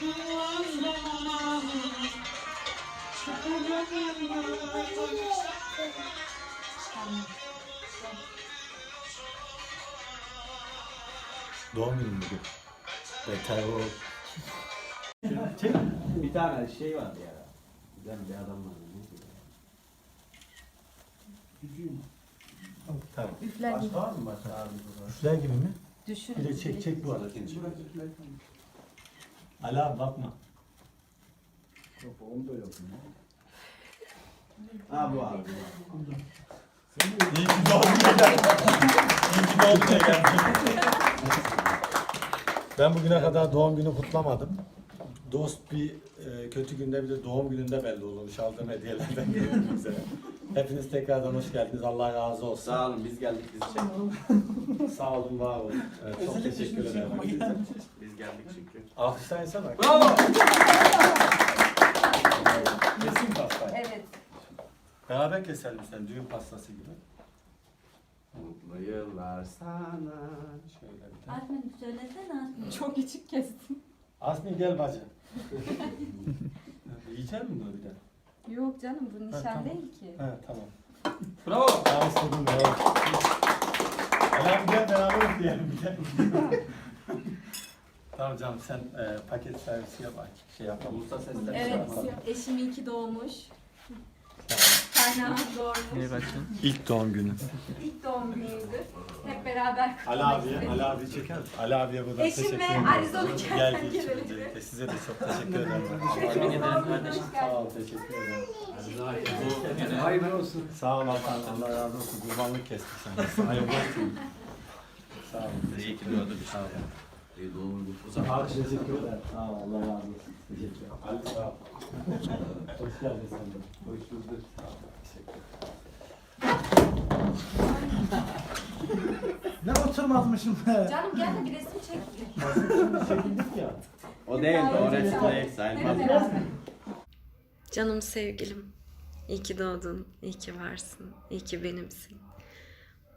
Doğum günüm bugün. Beter ol. Bir tane şey vardı ya. Güzel bir adam vardı. Tamam. Üfler gibi. Başka var mı başka olarak? Üfler gibi mi? Düşür. Bir de çek çek bu arada. Ali abi bakma. Yok onu da yok. Ha bu abi. İyi ki doğdun Ege. İyi ki doğdun Ege. Ben bugüne kadar doğum günü kutlamadım. Dost bir e, kötü günde bir de doğum gününde belli olmuş aldığım hediyelerden bize. Hepiniz tekrardan hoş geldiniz. Allah razı olsun. Sağ olun biz geldik bizi çekin. Sağ olun, var olun. Evet, çok teşekkür ederim. Geldik çünkü. Alkışlayın bak. Bravo. Kesin pastayı. Evet. Beraber keselim sen düğün pastası gibi. Mutlu yıllar sana. Şöyle bir tane. Asmin söylesene Asmin. Çok küçük kestin. Asmin gel bacı. Yiyecek misin bunu bir de? Yok canım bu nişan tamam. değil ki. He tamam. Bravo. Daha istedim yok. Helal gel beraber diyelim bir de. tamam canım sen e, paket servisi yap şey yapalım. Musa sesler. Evet eşim iyi ki doğmuş. Kaynağım doğmuş. İlk doğum günü. İlk doğum günüydü. Hep beraber Ali kutlamak abiye, istedik. Ali abi çeker misin? Ali abiye buradan Eşim teşekkür ve ederim. Arizona Geldiği için gelelim. öncelikle size de çok teşekkür ederim. Teşekkür ederim kardeşim. Sağ ol, teşekkür ederim. Hayırlı olsun. Sağ ol Hakan, Allah razı olsun. Kurbanlık kestik sana. Hayırlı olsun. Sağ ol. İyi ki doğdun. Sağ ol. İyi doğum günü. Abi teşekkür ederim. Sağ ol, Allah razı olsun. Teşekkür ederim. Ali sağ ol. Hoş geldin sen de. Hoş bulduk. Sağ ol, teşekkür ederim. Ne oturmazmışım be. Canım gel de bir resim çek. Çekildik ya. O değil, o resim değil. Sayılmaz. Canım sevgilim, iyi ki doğdun, iyi ki varsın, iyi ki benimsin.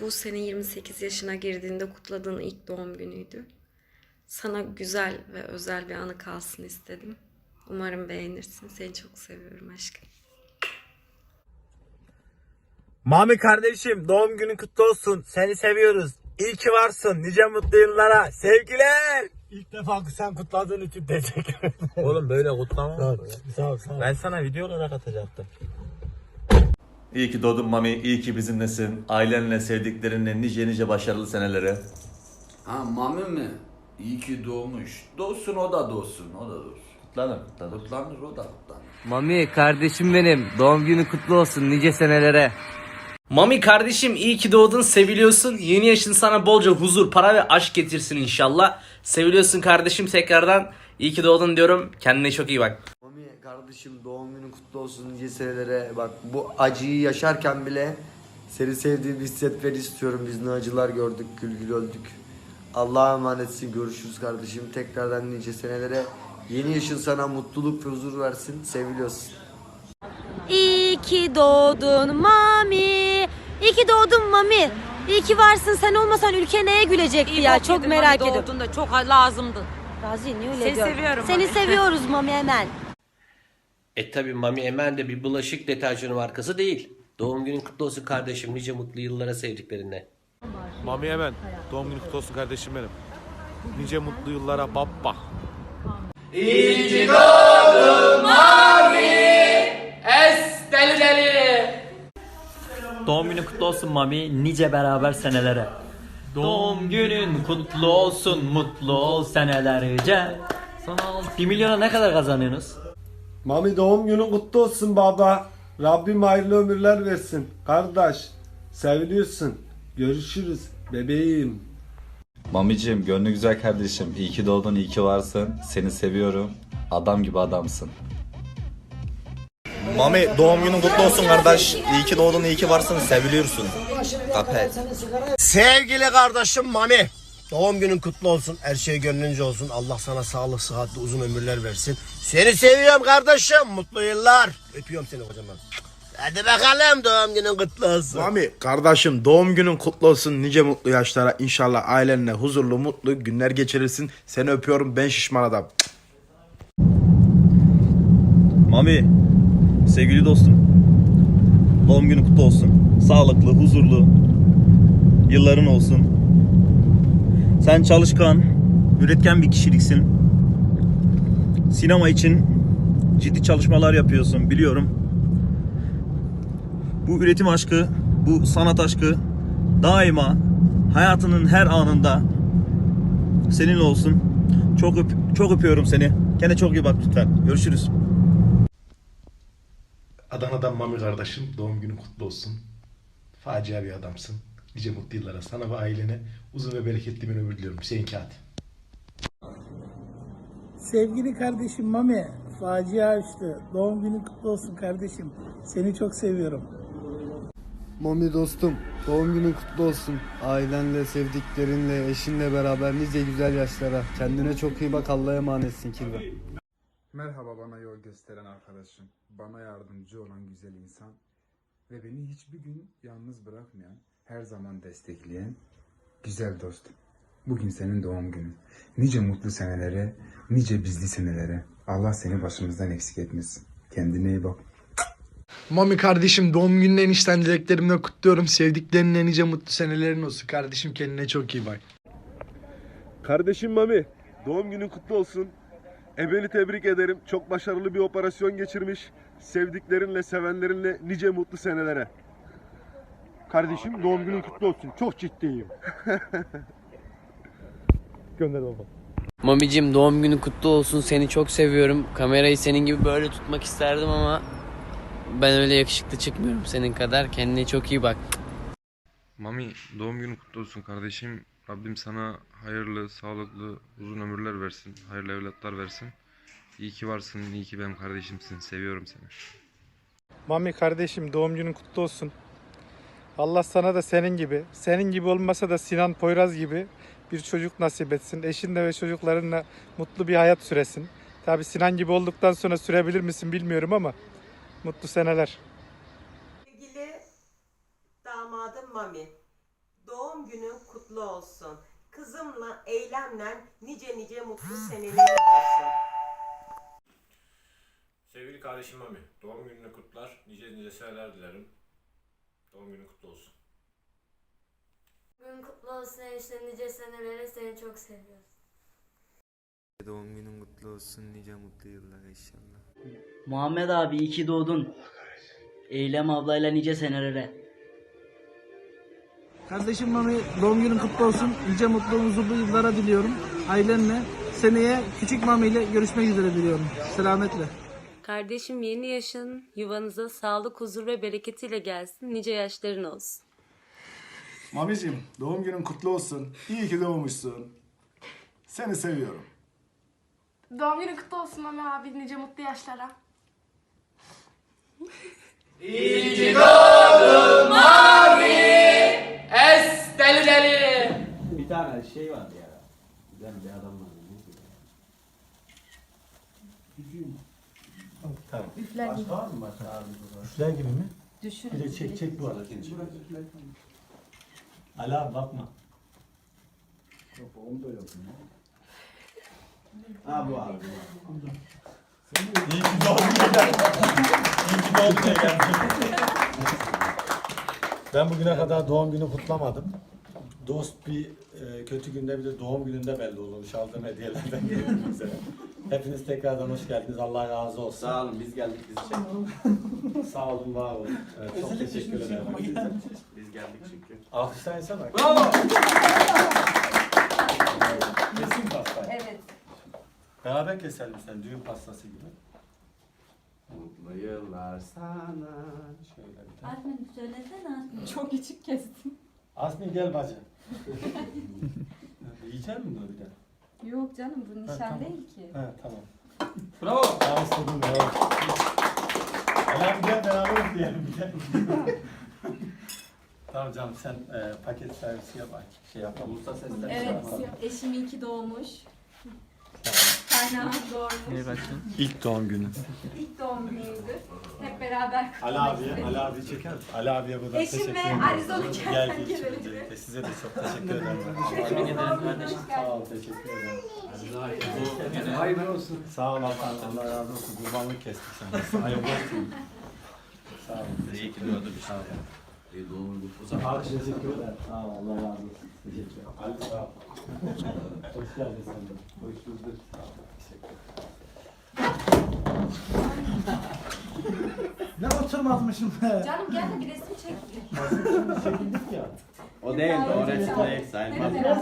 Bu senin 28 yaşına girdiğinde kutladığın ilk doğum günüydü. Sana güzel ve özel bir anı kalsın istedim. Umarım beğenirsin. Seni çok seviyorum aşkım. Mami kardeşim doğum günün kutlu olsun. Seni seviyoruz. İyi ki varsın. Nice mutlu yıllara. Sevgiler. İlk defa sen kutladığın için teşekkür ederim. Oğlum böyle kutlama. Sağ ol, sağ ol. Sağ ol. Ben sana video olarak atacaktım. İyi ki doğdun Mami, iyi ki bizimlesin. Ailenle, sevdiklerinle nice nice başarılı senelere. Ha Mami mi? İyi ki doğmuş. Doğsun o da doğsun, o da doğsun. Kutlanır, kutlanır. Kutlanır o da kutlanır. Mami kardeşim benim. Doğum günü kutlu olsun nice senelere. Mami kardeşim iyi ki doğdun seviliyorsun. Yeni yaşın sana bolca huzur, para ve aşk getirsin inşallah. Seviliyorsun kardeşim tekrardan. İyi ki doğdun diyorum. Kendine çok iyi bak. Mami kardeşim doğum günün kutlu olsun nice senelere. Bak bu acıyı yaşarken bile seni sevdiğimi hissetmeni istiyorum. Biz ne acılar gördük, gül gül öldük. Allah'a emanetsin. Görüşürüz kardeşim. Tekrardan nice senelere. Yeni yaşın sana mutluluk ve huzur versin. Seviliyorsun. İyi ki doğdun Mami. İyi ki doğdun Mami. İyi ki varsın. Sen olmasan ülke neye gülecekti ya? Çok merak ediyorum. da çok lazımdı. Razi niye öyle Seni diyorsun? seviyorum Seni Mami. seviyoruz Mami hemen. E tabi Mami Emen de bir bulaşık deterjanı markası değil. Doğum günün kutlu olsun kardeşim. Nice mutlu yıllara sevdiklerinle. Mami hemen. Doğum günün kutlu olsun kardeşim benim. Nice mutlu yıllara baba. Es deli deli. Doğum günü kutlu olsun Mami. Nice beraber senelere. Doğum günün kutlu olsun. Mutlu ol senelerce. Sana 1 milyona ne kadar kazanıyorsunuz? Mami doğum günün kutlu olsun baba. Rabbim hayırlı ömürler versin. Kardeş seviliyorsun. Görüşürüz bebeğim. Mamicim, gönlü güzel kardeşim. İyi ki doğdun, iyi ki varsın. Seni seviyorum. Adam gibi adamsın. Mami doğum günün kutlu olsun kardeş. İyi ki doğdun, iyi ki varsın. Seviliyorsun. Kapet. Sevgili kardeşim Mami. Doğum günün kutlu olsun. Her şey gönlünce olsun. Allah sana sağlık, sıhhatli, uzun ömürler versin. Seni seviyorum kardeşim. Mutlu yıllar. Öpüyorum seni kocaman. Hadi bakalım doğum günün kutlu olsun. Mami kardeşim doğum günün kutlu olsun. Nice mutlu yaşlara. İnşallah ailenle huzurlu mutlu günler geçirirsin. Seni öpüyorum ben şişman adam. Mami, sevgili dostum. Doğum günü kutlu olsun. Sağlıklı, huzurlu yılların olsun. Sen çalışkan, üretken bir kişiliksin. Sinema için ciddi çalışmalar yapıyorsun biliyorum. Bu üretim aşkı, bu sanat aşkı daima hayatının her anında senin olsun. Çok öp çok öpüyorum seni. Kendine çok iyi bak lütfen. Görüşürüz. Adana'dan Mami kardeşim doğum günün kutlu olsun. Facia bir adamsın. Nice mutlu yıllara sana ve ailene uzun ve bereketli bir ömür diliyorum. Hüseyin Kağıt. Sevgili kardeşim Mami, facia işte. Doğum günün kutlu olsun kardeşim. Seni çok seviyorum. Mami dostum, doğum günün kutlu olsun. Ailenle, sevdiklerinle, eşinle beraber nice güzel yaşlara. Kendine çok iyi bak, Allah'a emanetsin Kirve. Merhaba bana yol gösteren arkadaşım, bana yardımcı olan güzel insan ve beni hiçbir gün yalnız bırakmayan, her zaman destekleyen güzel dostum. Bugün senin doğum günün. Nice mutlu senelere, nice bizli senelere. Allah seni başımızdan eksik etmesin. Kendine iyi bak. Mami kardeşim doğum gününü enişten dileklerimle kutluyorum. Sevdiklerinle nice mutlu senelerin olsun. Kardeşim kendine çok iyi bak. Kardeşim Mami, doğum günün kutlu olsun. Ebeni tebrik ederim. Çok başarılı bir operasyon geçirmiş. Sevdiklerinle, sevenlerinle nice mutlu senelere. Kardeşim doğum günün kutlu olsun. Çok ciddiyim. Gönder baba. Mamicim doğum günü kutlu olsun. Seni çok seviyorum. Kamerayı senin gibi böyle tutmak isterdim ama ben öyle yakışıklı çıkmıyorum senin kadar. Kendine çok iyi bak. Mami doğum günün kutlu olsun kardeşim. Rabbim sana hayırlı, sağlıklı, uzun ömürler versin. Hayırlı evlatlar versin. İyi ki varsın, iyi ki benim kardeşimsin. Seviyorum seni. Mami kardeşim doğum günün kutlu olsun. Allah sana da senin gibi, senin gibi olmasa da Sinan Poyraz gibi bir çocuk nasip etsin. Eşinle ve çocuklarınla mutlu bir hayat süresin. Tabi Sinan gibi olduktan sonra sürebilir misin bilmiyorum ama mutlu seneler. Sevgili damadım Mami, doğum günün kutlu olsun. Kızımla eylemle nice nice mutlu seneler olsun. Sevgili kardeşim Mami, doğum gününü kutlar, nice nice seneler dilerim. Doğum günün kutlu olsun. Gün kutlu olsun enişte nice senelere seni çok seviyoruz. Doğum günün kutlu olsun, nice mutlu yıllar inşallah. Muhammed abi iyi ki doğdun. Eylem ablayla nice senelere. Kardeşim Mami doğum günün kutlu olsun. Nice mutlu huzurlu yıllara diliyorum. Ailenle seneye küçük Mami ile görüşmek üzere diliyorum. Selametle. Kardeşim yeni yaşın yuvanıza sağlık, huzur ve bereketiyle gelsin. Nice yaşların olsun. Mamicim doğum günün kutlu olsun. İyi ki doğmuşsun. Seni seviyorum. Doğum günün kutlu olsun Mami abi nice mutlu yaşlara. İyi ki doğdun Mami. Es deli deli. Bir tane şey vardı ya. Güzel bir adam vardı. Tamam. Üfler gibi. Başka var mı başka abi? Üfler gibi mi? Düşün. Bir de çek çek bu arada. Ali abi bakma. Yok onu da yok. Ha bu abi. İyi ki doğdun Ege. İyi ki doğdun Ege. Ben bugüne kadar doğum günü kutlamadım. Dost bir e, kötü günde bir de doğum gününde belli olurmuş aldığım hediyelerden. Hepiniz tekrardan hoş geldiniz. Allah razı olsun. Sağ olun biz geldik biz çektik. Sağ olun, var olun. Evet, çok teşekkür ederim. Biz geldik çünkü. Alkışlayın bak. Bravo. Kesin pasta. Beraber keselim sen düğün pastası gibi. Mutlu yıllar sana. Şöyle bir tane. Asmin söylesene Asmin. Çok küçük kestim. Asmin gel bacı. Yiyecek misin bunu bir de? Yok canım bu nişan tamam. değil ki. He tamam. Bravo. İstedim ya. Ulan gel beraber üfleyelim bir de. tamam canım sen e, paket servisi yap. Şey yapalım. Usta sesler. Evet, eşim iyi doğru. İlk doğum günü. İlk doğum günüydü. Hep beraber Ali kutlamak abiye. Ali abi çeker misin? Ali abiye buradan Eşim teşekkür ve ederim. Arizona Gel Kertenkele geçin gibi. öncelikle. Size de çok teşekkür ederim. Tebrik ederim kardeşim. Sağ ol, teşekkür ederim. Hayırlı olsun. Sağ ol efendim. Allah razı olsun. Kurbanlık kestik sana. Hayırlı olsun. Sağ olun. İyi ki doğdun. Sağ olun. İyi doğum günü. Abi teşekkür ederim. Sağ ol. Allah razı olsun. Teşekkür ederim. Ali sağ ol. Hoş geldin sen de. Hoş bulduk. Sağ ol. Ne oturmazmışım be. Canım gel de bir resim çek. Çekildik ya. O değil, o resim değil. Beraber.